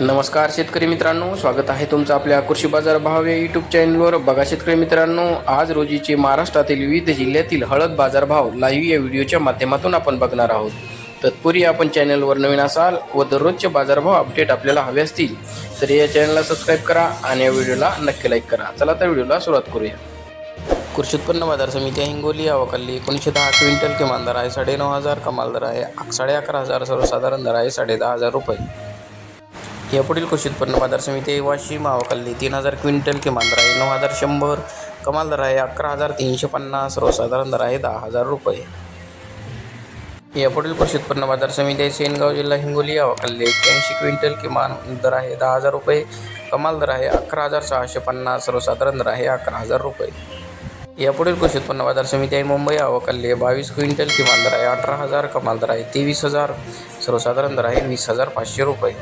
नमस्कार शेतकरी मित्रांनो स्वागत आहे तुमचं आपल्या कृषी बाजार भाव या यूट्यूब चॅनलवर बघा शेतकरी मित्रांनो आज रोजीचे महाराष्ट्रातील विविध जिल्ह्यातील हळद बाजार भाव लाईव्ह या व्हिडिओच्या माध्यमातून आपण बघणार आहोत. तत्पूर्वी आपण चॅनलवर नवीन असाल व दररोजचे बाजारभाव अपडेट आपल्याला हवे असतील तर या चॅनलला सबस्क्राईब करा आणि या व्हिडिओला नक्की लाईक करा. चला तर व्हिडिओला सुरुवात करूया. कृषी उत्पन्न बाजार समिती हिंगोली अवकाली एकोणीसशे दहा क्विंटल किमान दर आहे साडेनऊ हजार कमाल दर आहे साडे अकरा हजार सर्वसाधारण दर आहे साडे दहा हजार रुपये. यापुढील कृषी उत्पन्न बाजार समिती वाशिम अवकल्ली तीन हजार क्विंटल किमान दर आहे नऊ हजार शंभर कमाल दर आहे अकरा हजार तीनशे पन्नास सर्वसाधारण दर आहे दहा हजार रुपये. यापुढील कृषी उत्पन्न बाजार समिती आहे सेनगाव जिल्हा हिंगोली अवकल्ली एक्क्याऐंशी क्विंटल किमान दर आहे दहा हजार रुपये कमाल दर आहे अकरा हजार सहाशे पन्नास सर्वसाधारण दर आहे अकरा हजार रुपये. यापुढील कृषी उत्पन्न बाजार समिती आहे मुंबई अवकल्ली बावीस क्विंटल किमान दर आहे अठरा हजार कमाल दर आहे तेवीस हजार सर्वसाधारण दर आहे वीस हजार पाचशे रुपये.